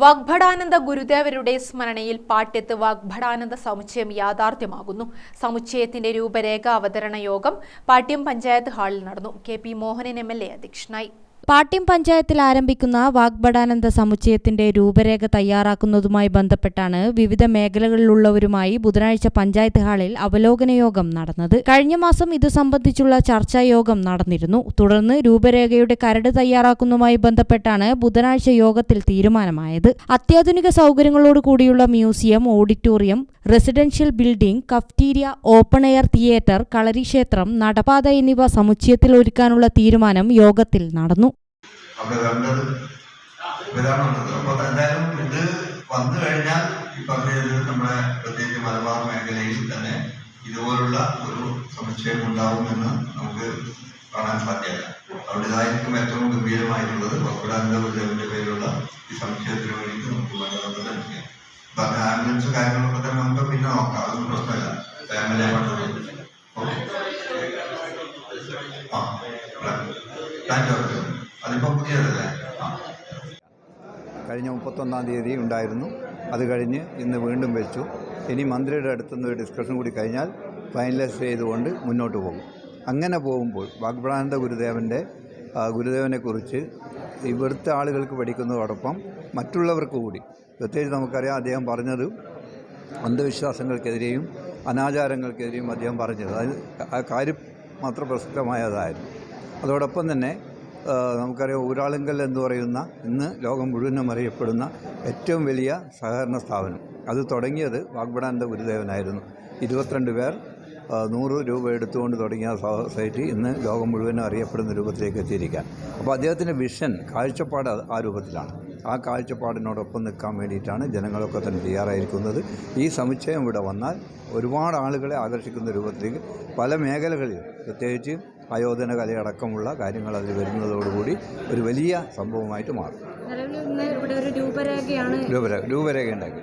വാഗ്ഭടാനന്ദ ഗുരുദേവരുടെ സ്മരണയിൽ പാട്യത്ത് വാഗ്ഭടാനന്ദ സമുച്ചയം യാഥാർത്ഥ്യമാകുന്നു. സമുച്ചയത്തിന്റെ രൂപരേഖ അവതരണ യോഗം പാട്യം പഞ്ചായത്ത് ഹാളിൽ നടന്നു. K P Mohanan M L A അധ്യക്ഷനായി. പാട്യം പഞ്ചായത്തിൽ ആരംഭിക്കുന്ന വാഗ്ബടാനന്ദ സമുച്ചയത്തിന്റെ രൂപരേഖ തയ്യാറാക്കുന്നതുമായി ബന്ധപ്പെട്ടാണ് വിവിധ മേഖലകളിലുള്ളവരുമായി ബുധനാഴ്ച പഞ്ചായത്ത് ഹാളിൽ അവലോകന യോഗം നടന്നത്. കഴിഞ്ഞ മാസം ഇത് സംബന്ധിച്ചുള്ള ചർച്ചാ യോഗം നടന്നിരുന്നു. തുടർന്ന് രൂപരേഖയുടെ കരട് തയ്യാറാക്കുന്നതുമായി ബന്ധപ്പെട്ടാണ് ബുധനാഴ്ച യോഗത്തിൽ തീരുമാനമായത്. അത്യാധുനിക സൗകര്യങ്ങളോട് കൂടിയുള്ള museum auditorium residential building cafeteria open air theatre കളരിക്ഷേത്രം നടപാത എന്നിവ സമുച്ചയത്തിൽ ഒരുക്കാനുള്ള തീരുമാനം യോഗത്തിൽ നടന്നു. അവിടെ വേണ്ടത് വരാനുള്ളത് അപ്പൊ എന്തായാലും ഇത് വന്നു കഴിഞ്ഞാൽ ഈ പറഞ്ഞത് നമ്മുടെ പ്രത്യേകിച്ച് മലബാർ മേഖലയിൽ തന്നെ ഇതുപോലുള്ള ഒരു സമുച്ചയം ഉണ്ടാവുമെന്ന് നമുക്ക് കാണാൻ സാധ്യമല്ല. അവരുടേതായിരിക്കും ഏറ്റവും ഗംഭീരമായിട്ടുള്ളത് വക്കുടാനന്ദ ഗുരുദേവന്റെ പേരിലുള്ള ഈ സമുച്ചയത്തിന് വേണ്ടിയിട്ട് നമുക്ക് വേണ്ടത് ലഭിക്കാം ചെയ്യാം. പറഞ്ഞ ആംബുലൻസ് കാര്യങ്ങളൊക്കെ തന്നെ നമുക്ക് പിന്നെ നോക്കാം. അതൊന്നും പ്രശ്നമില്ല. ഫാമിലി ആയിട്ട് ഓക്കെ. ആ താങ്ക് യു. അതിപ്പോ പുതിയതല്ലേ കഴിഞ്ഞ മുപ്പത്തൊന്നാം തീയതി ഉണ്ടായിരുന്നു. അത് കഴിഞ്ഞ് ഇന്ന് വീണ്ടും വെച്ചു. ഇനി മന്ത്രിയുടെ അടുത്തുനിന്ന് ഡിസ്കഷൻ കൂടി കഴിഞ്ഞാൽ ഫൈനലൈസ് ചെയ്തുകൊണ്ട് മുന്നോട്ട് പോകും. അങ്ങനെ പോകുമ്പോൾ വാഗ്പ്രാനന്ദ ഗുരുദേവന്റെ ഗുരുദേവനെക്കുറിച്ച് ഇവിടുത്തെ ആളുകൾക്ക് പഠിക്കുന്നതോടൊപ്പം മറ്റുള്ളവർക്ക് കൂടി പ്രത്യേകിച്ച് നമുക്കറിയാം അദ്ദേഹം പറഞ്ഞത് അന്ധവിശ്വാസങ്ങൾക്കെതിരെയും അനാചാരങ്ങൾക്കെതിരെയും അദ്ദേഹം പറഞ്ഞത്. അത് കാര്യം മാത്രം പ്രസക്തമായതായിരുന്നു. അതോടൊപ്പം തന്നെ നമുക്കറിയാം ഊരാളുങ്കൽ എന്ന് പറയുന്ന ഇന്ന് ലോകം മുഴുവനും അറിയപ്പെടുന്ന ഏറ്റവും വലിയ സഹകരണ സ്ഥാപനം. അത് തുടങ്ങിയത് വാഗ്ഭടാനന്ദ ഗുരുദേവനായിരുന്നു. ഇരുപത്തിരണ്ട് പേർ നൂറ് രൂപ എടുത്തുകൊണ്ട് തുടങ്ങിയ സൊസൈറ്റി ഇന്ന് ലോകം മുഴുവനും അറിയപ്പെടുന്ന രൂപത്തിലേക്ക് എത്തിയിരിക്കുക അപ്പോൾ അദ്ദേഹത്തിന്റെ വിഷൻ കാഴ്ചപ്പാട് ആ രൂപത്തിലാണ്. ആ കാഴ്ചപ്പാടിനോടൊപ്പം നിൽക്കാൻ വേണ്ടിയിട്ടാണ് ജനങ്ങളൊക്കെ തന്നെ തയ്യാറായിരിക്കുന്നത്. ഈ സമുച്ചയം ഇവിടെ വന്നാൽ ഒരുപാട് ആളുകളെ ആകർഷിക്കുന്ന രൂപത്തിലേക്ക് പല മേഖലകളിൽ പ്രത്യേകിച്ച് ആയോധന കലയടക്കമുള്ള കാര്യങ്ങൾ അതിൽ വരുന്നതോടുകൂടി ഒരു വലിയ സംഭവമായിട്ട് മാറും. നിലവിൽ ഇന്ന് രൂപരേഖയാണ് രൂപരേഖ രൂപരേഖ ഉണ്ടാക്കി.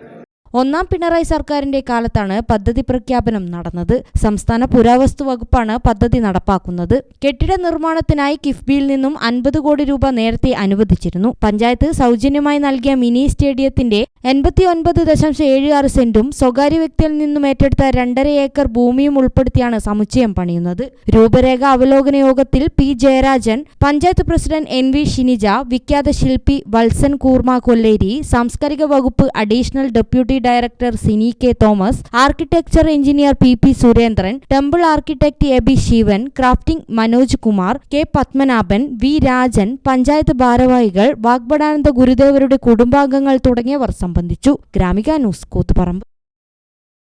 ഒന്നാം പിണറായി സർക്കാരിന്റെ കാലത്താണ് പദ്ധതി പ്രഖ്യാപനം നടന്നത്. സംസ്ഥാന പുരാവസ്തു വകുപ്പാണ് പദ്ധതി നടപ്പാക്കുന്നത്. കെട്ടിട നിർമ്മാണത്തിനായി കിഫ്ബിയിൽ നിന്നും അൻപത് കോടി രൂപ നേരത്തെ അനുവദിച്ചിരുന്നു. പഞ്ചായത്ത് സൗജന്യമായി നൽകിയ മിനി സ്റ്റേഡിയത്തിന്റെ എൺപത്തി ഒൻപത് ദശാംശം ഏഴ് ആറ് സെന്റും സ്വകാര്യ വ്യക്തിയിൽ നിന്നും ഏറ്റെടുത്ത രണ്ടര ഏക്കർ ഭൂമിയും ഉൾപ്പെടുത്തിയാണ് സമുച്ചയം പണിയുന്നത്. രൂപരേഖ അവലോകന യോഗത്തിൽ P Jayarajan panchayat president N V Shinija വിഖ്യാത ശില്പി വത്സൻ കൂർമ കൊല്ലേരി സാംസ്കാരിക വകുപ്പ് additional deputy director Sini K Thomas architecture engineer P P Surendran temple architect A B Sivan crafting Manoj Kumar K Padmanabhan V Rajan panchayat ഭാരവാഹികൾ വാഗ്ബടാനന്ദ ഗുരുദേവരുടെ കുടുംബാംഗങ്ങൾ തുടങ്ങിയവർ സംബന്ധിച്ചു Gramika news Koothuparamba.